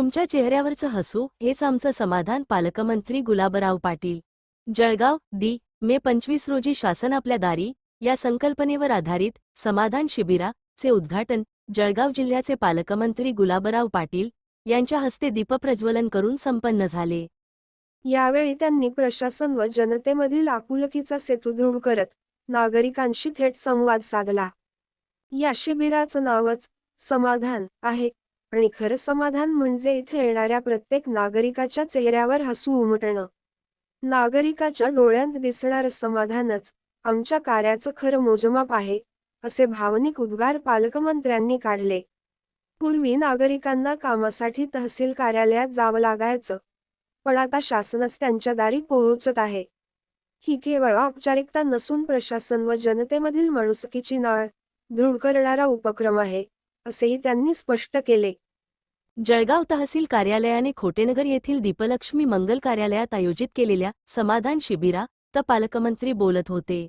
तुमच्या चेहऱ्यावरचं हसू हेच आमचं समाधान पालकमंत्री गुलाबराव पाटील. जळगाव दी मे पंचवीस रोजी शासन आपल्या दारी या संकल्पनेवर आधारित समाधान शिबिराचे उद्घाटन जळगाव जिल्ह्याचे पालकमंत्री गुलाबराव पाटील यांच्या हस्ते दीपप्रज्वलन करून संपन्न झाले. यावेळी त्यांनी प्रशासन व जनतेमधील आपुलकीचा सेतू दृढ करत नागरिकांशी थेट संवाद साधला. या शिबिराचं नावच समाधान आहे. आणि खरं समाधान म्हणजे इथे येणाऱ्या प्रत्येक नागरिकाच्या चेहऱ्यावर हसू उमटणं. नागरिकाच्या डोळ्यांत दिसणारं समाधानच आमच्या कार्याचं खरं मोजमाप आहे असे भावनिक उद्गार पालकमंत्र्यांनी काढले. पूर्वी नागरिकांना कामासाठी तहसील कार्यालयात जावं लागायचं पण आता शासनच त्यांच्या दारी पोहोचत आहे. ही केवळ औपचारिकता नसून प्रशासन व जनतेमधील माणुसकीची नाळ दृढ करणारा उपक्रम आहे. असेही त्यांनी स्पष्ट केले. जळगाव तहसील कार्यालयाने खोटेनगर येथील दीपलक्ष्मी मंगल कार्यालयात आयोजित केलेल्या समाधान शिबिरा त पालकमंत्री बोलत होते.